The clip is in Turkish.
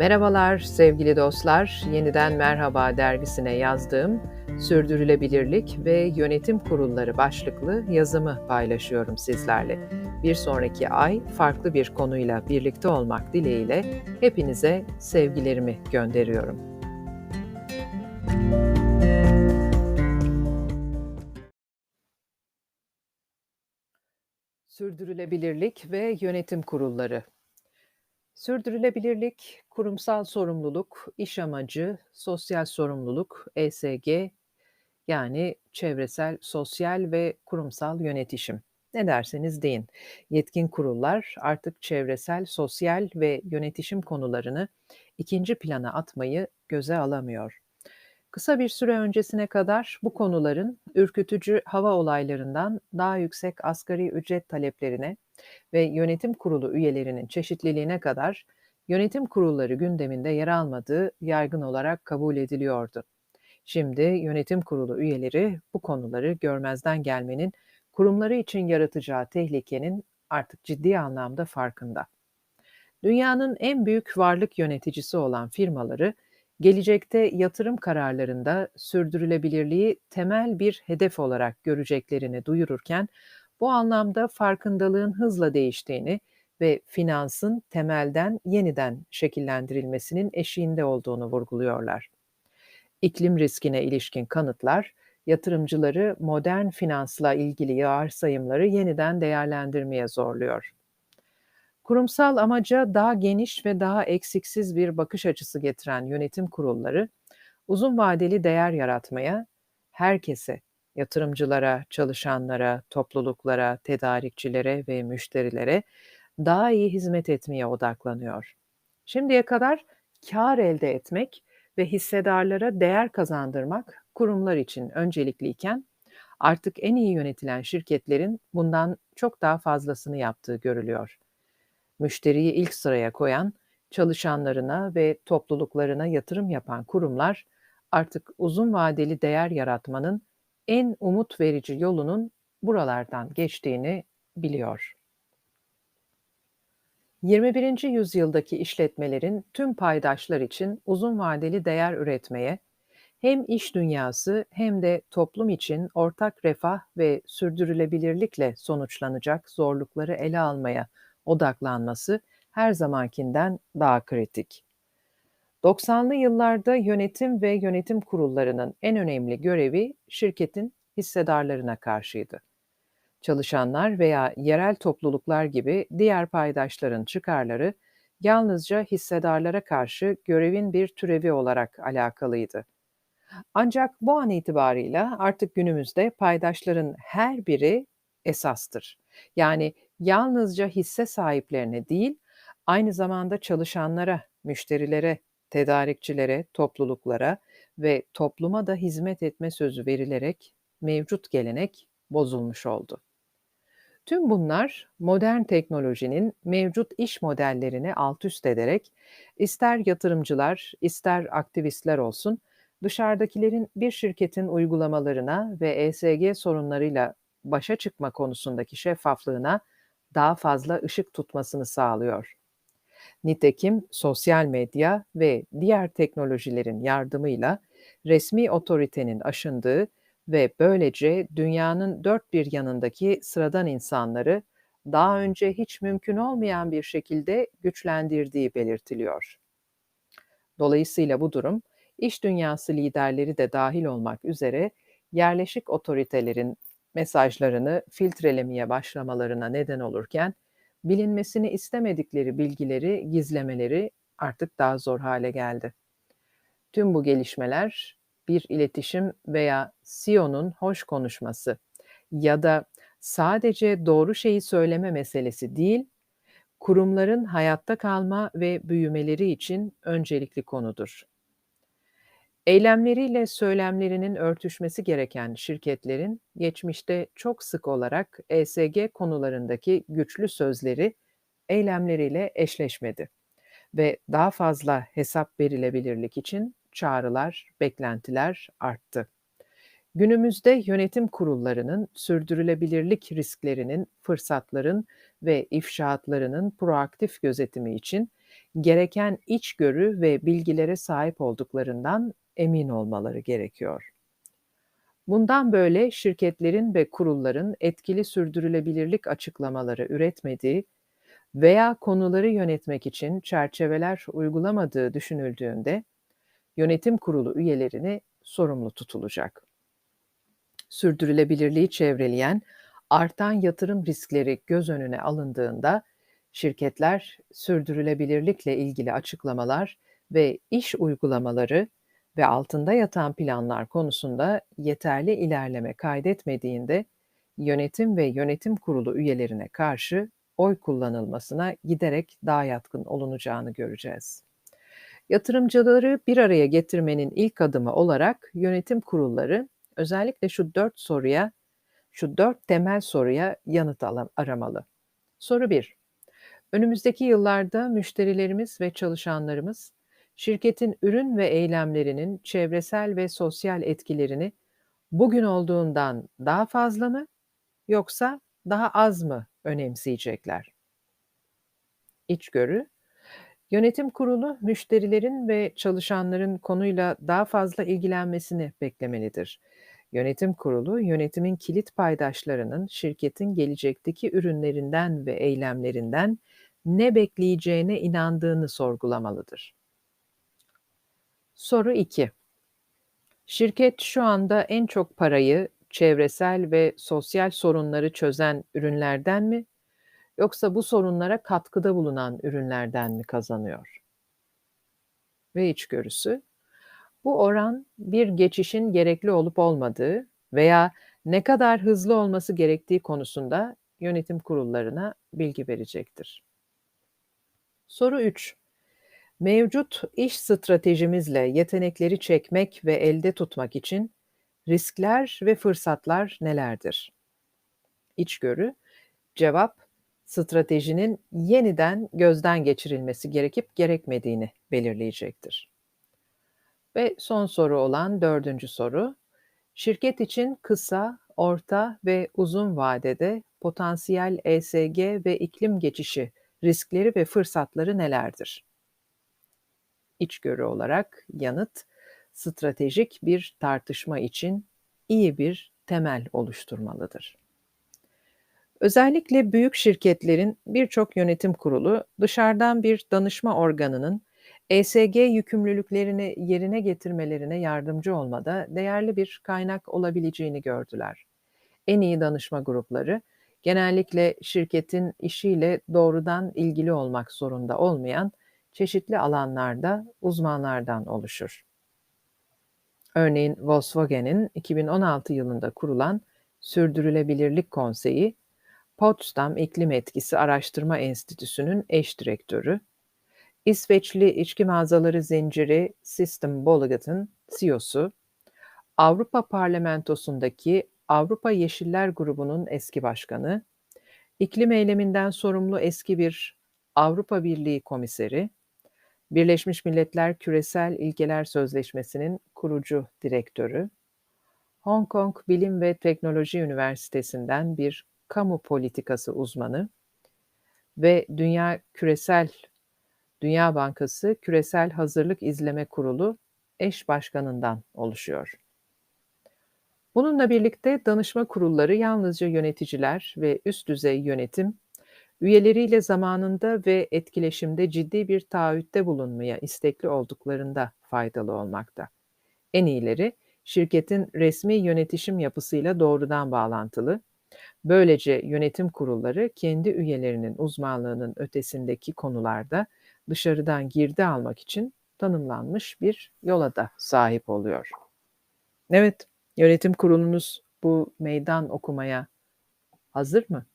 Merhabalar sevgili dostlar. Yeniden Merhaba dergisine yazdığım Sürdürülebilirlik ve Yönetim Kurulları başlıklı yazımı paylaşıyorum sizlerle. Bir sonraki ay farklı bir konuyla birlikte olmak dileğiyle hepinize sevgilerimi gönderiyorum. Sürdürülebilirlik ve Yönetim Kurulları Sürdürülebilirlik, kurumsal sorumluluk, iş amacı, sosyal sorumluluk, ESG yani çevresel, sosyal ve kurumsal yönetişim. Ne derseniz deyin. Yetkin kurullar artık çevresel, sosyal ve yönetişim konularını ikinci plana atmayı göze alamıyor. Kısa bir süre öncesine kadar bu konuların ürkütücü hava olaylarından daha yüksek asgari ücret taleplerine ve yönetim kurulu üyelerinin çeşitliliğine kadar yönetim kurulları gündeminde yer almadığı yaygın olarak kabul ediliyordu. Şimdi yönetim kurulu üyeleri bu konuları görmezden gelmenin kurumları için yaratacağı tehlikenin artık ciddi anlamda farkında. Dünyanın en büyük varlık yöneticisi olan firmaları gelecekte yatırım kararlarında sürdürülebilirliği temel bir hedef olarak göreceklerini duyururken bu anlamda farkındalığın hızla değiştiğini ve finansın temelden yeniden şekillendirilmesinin eşiğinde olduğunu vurguluyorlar. İklim riskine ilişkin kanıtlar, yatırımcıları modern finansla ilgili varsayımları yeniden değerlendirmeye zorluyor. Kurumsal amaca daha geniş ve daha eksiksiz bir bakış açısı getiren yönetim kurulları, uzun vadeli değer yaratmaya, herkese, yatırımcılara, çalışanlara, topluluklara, tedarikçilere ve müşterilere daha iyi hizmet etmeye odaklanıyor. Şimdiye kadar kar elde etmek ve hissedarlara değer kazandırmak kurumlar için öncelikliyken artık en iyi yönetilen şirketlerin bundan çok daha fazlasını yaptığı görülüyor. Müşteriyi ilk sıraya koyan, çalışanlarına ve topluluklarına yatırım yapan kurumlar artık uzun vadeli değer yaratmanın en umut verici yolunun buralardan geçtiğini biliyor. 21. yüzyıldaki işletmelerin tüm paydaşlar için uzun vadeli değer üretmeye, hem iş dünyası hem de toplum için ortak refah ve sürdürülebilirlikle sonuçlanacak zorlukları ele almaya odaklanması her zamankinden daha kritik. 90'lı yıllarda yönetim ve yönetim kurullarının en önemli görevi şirketin hissedarlarına karşıydı. Çalışanlar veya yerel topluluklar gibi diğer paydaşların çıkarları yalnızca hissedarlara karşı görevin bir türevi olarak alakalıydı. Ancak bu an itibarıyla artık günümüzde paydaşların her biri esastır. Yani yalnızca hisse sahiplerine değil, aynı zamanda çalışanlara, müşterilere, tedarikçilere, topluluklara ve topluma da hizmet etme sözü verilerek mevcut gelenek bozulmuş oldu. Tüm bunlar modern teknolojinin mevcut iş modellerini alt üst ederek ister yatırımcılar, ister aktivistler olsun dışarıdakilerin bir şirketin uygulamalarına ve ESG sorunlarıyla başa çıkma konusundaki şeffaflığına daha fazla ışık tutmasını sağlıyor. Nitekim sosyal medya ve diğer teknolojilerin yardımıyla resmi otoritenin aşındığı ve böylece dünyanın dört bir yanındaki sıradan insanları daha önce hiç mümkün olmayan bir şekilde güçlendirdiği belirtiliyor. Dolayısıyla bu durum iş dünyası liderleri de dahil olmak üzere yerleşik otoritelerin mesajlarını filtrelemeye başlamalarına neden olurken bilinmesini istemedikleri bilgileri gizlemeleri artık daha zor hale geldi. Tüm bu gelişmeler bir iletişim veya CEO'nun hoş konuşması ya da sadece doğru şeyi söyleme meselesi değil, kurumların hayatta kalma ve büyümeleri için öncelikli konudur. Eylemleriyle söylemlerinin örtüşmesi gereken şirketlerin geçmişte çok sık olarak ESG konularındaki güçlü sözleri eylemleriyle eşleşmedi ve daha fazla hesap verilebilirlik için çağrılar, beklentiler arttı. Günümüzde yönetim kurullarının sürdürülebilirlik risklerinin, fırsatların ve ifşaatlarının proaktif gözetimi için gereken içgörü ve bilgilere sahip olduklarından emin olmaları gerekiyor. Bundan böyle şirketlerin ve kurulların etkili sürdürülebilirlik açıklamaları üretmediği veya konuları yönetmek için çerçeveler uygulamadığı düşünüldüğünde yönetim kurulu üyelerini sorumlu tutulacak. Sürdürülebilirliği çevreleyen artan yatırım riskleri göz önüne alındığında şirketler sürdürülebilirlikle ilgili açıklamalar ve iş uygulamaları ve altında yatan planlar konusunda yeterli ilerleme kaydetmediğinde yönetim ve yönetim kurulu üyelerine karşı oy kullanılmasına giderek daha yatkın olunacağını göreceğiz. Yatırımcıları bir araya getirmenin ilk adımı olarak yönetim kurulları özellikle şu dört soruya, şu dört temel soruya yanıt aramalı. Soru 1. Önümüzdeki yıllarda müşterilerimiz ve çalışanlarımız şirketin ürün ve eylemlerinin çevresel ve sosyal etkilerini bugün olduğundan daha fazla mı yoksa daha az mı önemseyecekler? İçgörü Yönetim kurulu müşterilerin ve çalışanların konuyla daha fazla ilgilenmesini beklemelidir. Yönetim kurulu yönetimin kilit paydaşlarının şirketin gelecekteki ürünlerinden ve eylemlerinden ne bekleyeceğine inandığını sorgulamalıdır. Soru 2. Şirket şu anda en çok parayı çevresel ve sosyal sorunları çözen ürünlerden mi yoksa bu sorunlara katkıda bulunan ürünlerden mi kazanıyor? Ve içgörüsü, bu oran bir geçişin gerekli olup olmadığı veya ne kadar hızlı olması gerektiği konusunda yönetim kurullarına bilgi verecektir. Soru 3. Mevcut iş stratejimizle yetenekleri çekmek ve elde tutmak için riskler ve fırsatlar nelerdir? İçgörü, cevap, stratejinin yeniden gözden geçirilmesi gerekip gerekmediğini belirleyecektir. Ve son soru olan dördüncü soru, şirket için kısa, orta ve uzun vadede potansiyel ESG ve iklim geçişi riskleri ve fırsatları nelerdir? İçgörü olarak yanıt, stratejik bir tartışma için iyi bir temel oluşturmalıdır. Özellikle büyük şirketlerin birçok yönetim kurulu dışarıdan bir danışma organının ESG yükümlülüklerini yerine getirmelerine yardımcı olmada değerli bir kaynak olabileceğini gördüler. En iyi danışma grupları genellikle şirketin işiyle doğrudan ilgili olmak zorunda olmayan çeşitli alanlarda uzmanlardan oluşur. Örneğin Volkswagen'in 2016 yılında kurulan Sürdürülebilirlik Konseyi Potsdam İklim Etkisi Araştırma Enstitüsü'nün eş direktörü, İsveçli içki mağazaları zinciri System Bolaget'ın CEO'su, Avrupa Parlamentosu'ndaki Avrupa Yeşiller Grubu'nun eski başkanı, iklim eyleminden sorumlu eski bir Avrupa Birliği komiseri, Birleşmiş Milletler Küresel İlkeler Sözleşmesi'nin kurucu direktörü, Hong Kong Bilim ve Teknoloji Üniversitesi'nden bir kamu politikası uzmanı ve Dünya Küresel Dünya Bankası Küresel Hazırlık İzleme Kurulu eş başkanından oluşuyor. Bununla birlikte danışma kurulları yalnızca yöneticiler ve üst düzey yönetim, üyeleriyle zamanında ve etkileşimde ciddi bir taahhütte bulunmaya istekli olduklarında faydalı olmakta. En iyileri, şirketin resmi yönetişim yapısıyla doğrudan bağlantılı, Böylece yönetim kurulları kendi üyelerinin uzmanlığının ötesindeki konularda dışarıdan girdi almak için tanımlanmış bir yola da sahip oluyor. Evet, yönetim kurulunuz bu meydan okumaya hazır mı?